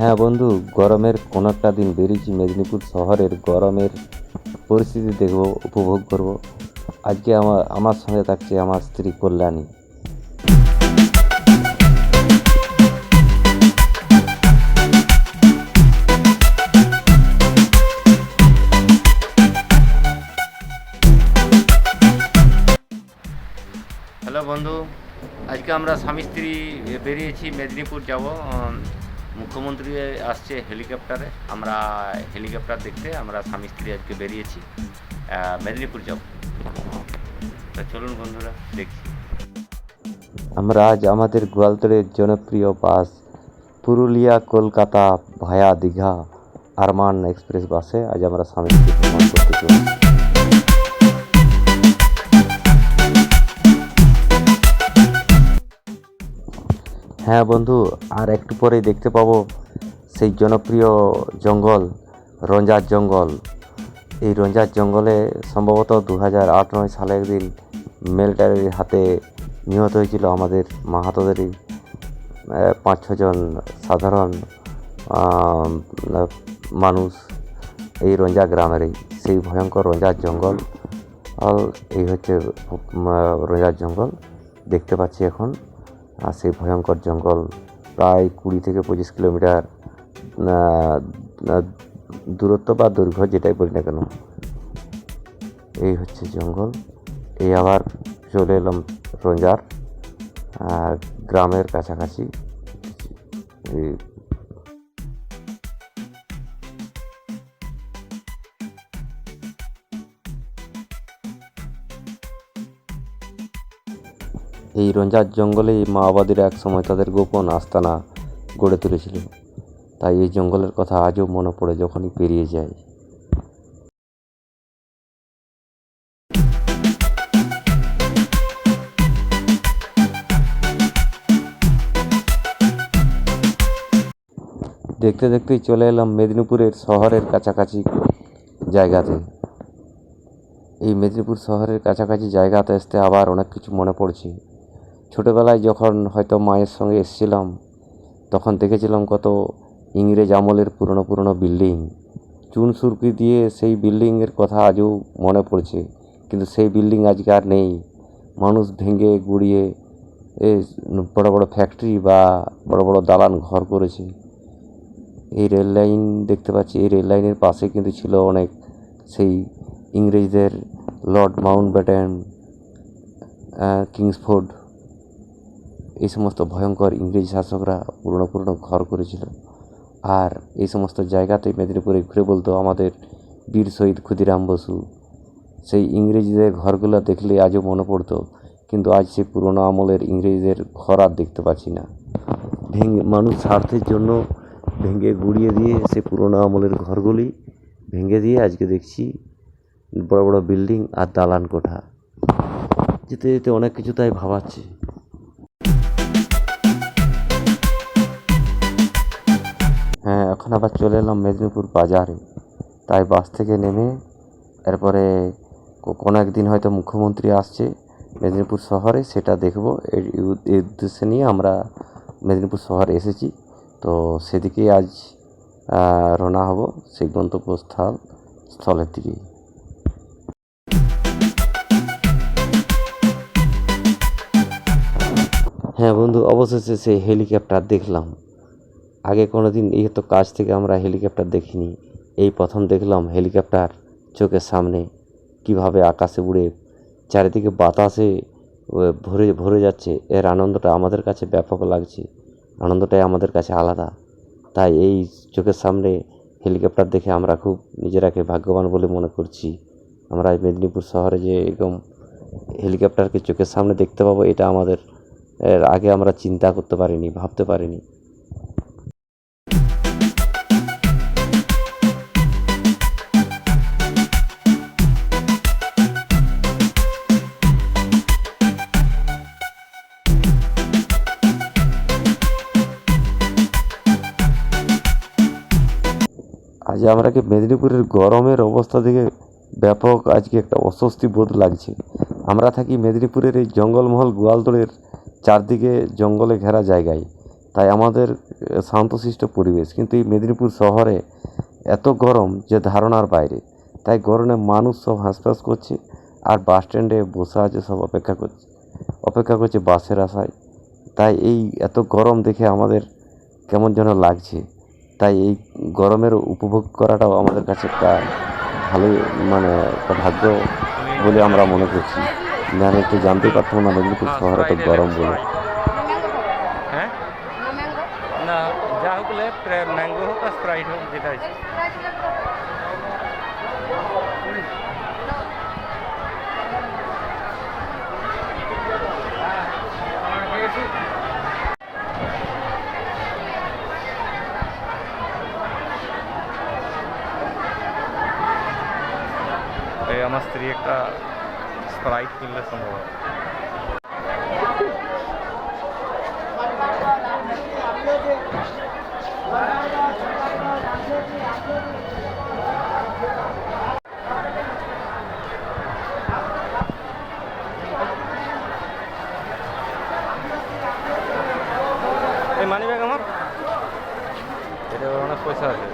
হ্যাঁ বন্ধু, গরমের কোনো একটা দিন বেরিয়েছি মেদিনীপুর শহরের। গরমের পরিস্থিতি দেখব, উপভোগ করব। আজকে আমার আমার সঙ্গে থাকছে আমার স্ত্রী কল্যাণী। হ্যালো বন্ধু, আজকে আমরা স্বামী স্ত্রী বেরিয়েছি মেদিনীপুর যাব। মুখ্যমন্ত্রী আসছে হেলিকপ্টারে। আমরা হেলিকপ্টার দেখতে আমরা স্বামী স্ত্রী আজকে বেরিয়েছি মেদিনীপুর যাব। চলুন বন্ধুরা, দেখি। আমরা আজ আমাদের গোয়ালতড়ের জনপ্রিয় bus Purulia Kolkata via Digha Arman express বাসে আজ আমরা স্বামী স্ত্রী ভ্রমণ করতে চলেছি। হ্যাঁ বন্ধু, আর একটু পরেই দেখতে পাবো সেই জনপ্রিয় জঙ্গল রঞ্জার জঙ্গল। এই রঞ্জার জঙ্গলে সম্ভবত দু হাজার আট নয় সালে একদিন মিলিটারির হাতে নিহত হয়েছিল আমাদের মাহাতোদেরই পাঁচ ছজন সাধারণ মানুষ এই রঞ্জা গ্রামেরই সেই ভয়ঙ্কর রঞ্জার জঙ্গল। এই হচ্ছে রঞ্জার জঙ্গল। দেখতে পাচ্ছি এখন। আর সেই ভয়ঙ্কর জঙ্গল প্রায় কুড়ি থেকে পঁচিশ কিলোমিটার দূরত্ব বা দৈর্ঘ্য যেটাই বলি না কেন, এই হচ্ছে জঙ্গল। এই আবার চলে এলাম রঞ্জার আর গ্রামের কাছাকাছি। এই রঞ্জার জঙ্গলেই মাওবাদীরা একসময় তাদের গোপন আস্তানা গড়ে তুলেছিল। তাই এই জঙ্গলের কথা আজও মনে পড়ে যখনই পেরিয়ে যায়। দেখতে দেখতেই চলে এলাম মেদিনীপুরের শহরের কাছাকাছি জায়গাতে। এই মেদিনীপুর শহরের কাছাকাছি জায়গাতে আসতে আবার অনেক কিছু মনে পড়ছে। ছোটোবেলায় যখন হয়তো মায়ের সঙ্গে এসেছিলাম, তখন দেখেছিলাম কত ইংরেজ আমলের পুরনো পুরনো বিল্ডিং। চুন সুরকি দিয়ে সেই বিল্ডিংয়ের কথা আজও মনে পড়ছে, কিন্তু সেই বিল্ডিং আজকে আর নেই। মানুষ ভেঙে গুড়িয়ে এ বড় বড় ফ্যাক্টরি বা বড় বড় দালান ঘর করেছে। এই রেল লাইন দেখতে পাচ্ছি, এই রেল লাইনের পাশে কিন্তু ছিল অনেক সেই ইংরেজদের লর্ড মাউন্ট ব্যাটেন কিংসফোর্ড। এই সমস্ত ভয়ঙ্কর ইংরেজ শাসকরা পুরনো পুরনো ঘর করেছিল। আর এই সমস্ত জায়গাতে মেদিনীপুরে ঘুরে বলতো আমাদের বীর শহীদ ক্ষুদিরাম বসু। সেই ইংরেজদের ঘরগুলো দেখলে আজও মনে পড়তো, কিন্তু আজ সেই পুরনো আমলের ইংরেজদের ঘর আর দেখতে পাচ্ছি না। ভেঙে মানুষ স্বার্থের জন্য ভেঙে গুড়িয়ে দিয়ে সে পুরনো আমলের ঘরগুলি ভেঙে দিয়ে আজকে দেখছি বড় বড় বিল্ডিং আর দালান কোঠা। যেতে যেতে অনেক কিছু তাই ভাবাচ্ছে। হ্যাঁ এখন আবার চলে এলাম মেদিনীপুর বাজারে। তাই বাস থেকে নেমে এরপরে কোনো একদিন হয়তো মুখ্যমন্ত্রী আসছে মেদিনীপুর শহরে, সেটা দেখব। এর এই উদ- উদ্দেশ্যে নিয়ে আমরা মেদিনীপুর শহরে এসেছি। তো সেদিকেই আজ রওনা হব সেই গন্তব্যস্থল, স্থলের দিকেই হ্যাঁ বন্ধু, অবশেষে সেই হেলিকপ্টার দেখলাম। আগে কোনো দিন এই তো কাছ থেকে আমরা হেলিকপ্টার দেখিনি। এই প্রথম দেখলাম হেলিকপ্টার চোখের সামনে কীভাবে আকাশে উড়ে, চারিদিকে বাতাসে ভরে ভরে যাচ্ছে। এর আনন্দটা আমাদের কাছে ব্যাপক লাগছে। আনন্দটাই আমাদের কাছে আলাদা। তাই এই চোখের সামনে হেলিকপ্টার দেখে আমরা খুব নিজেরাকে ভাগ্যবান বলে মনে করছি। আমরা মেদিনীপুর শহরে যে এরকম হেলিকপ্টারকে চোখের সামনে দেখতে পাবো, এটা আমাদের আগে আমরা চিন্তা করতে পারিনি, ভাবতে পারিনি। আজ কি মেদিনীপুরের গরমের অবস্থা থেকে ব্যাপক আজকে একটা অস্বস্তি বোধ লাগছে। আমরা থাকি মেদিনীপুরের এই জঙ্গলমহল গোয়ালতোড়ের চারদিকে জঙ্গলে ঘেরা জায়গায়। তাই আমাদের শান্তশিষ্ট পরিবেশ। কিন্তু এই মেদিনীপুর শহরে এত গরম যে ধারণার বাইরে। তাই গরমে মানুষ সব হাঁসফাঁস করছে আর বাস স্ট্যান্ডে বসে আছে সব অপেক্ষা করছে। অপেক্ষা করছে বাসের আশায়। তাই এই এত গরম দেখে আমাদের কেমন যেন লাগছে। তাই এই গরমের উপভোগ করাটাও আমাদের কাছে একটা ভালোই মানে একটা ভাগ্য বলে আমরা মনে করছি। আমি একটু জানতেই পারতাম না মেদিনীপুর শহর এত গরম বলে। হ্যাঁ? না, যা হোক ম্যাঙ্গো হোক আর স্প্রাইট হোক যেটা স্ত্রী একটা স্প্রাইট কিনলে সম্ভব এই মানি ব্যাগ আমার? এটা অনেক পয়সা আছে।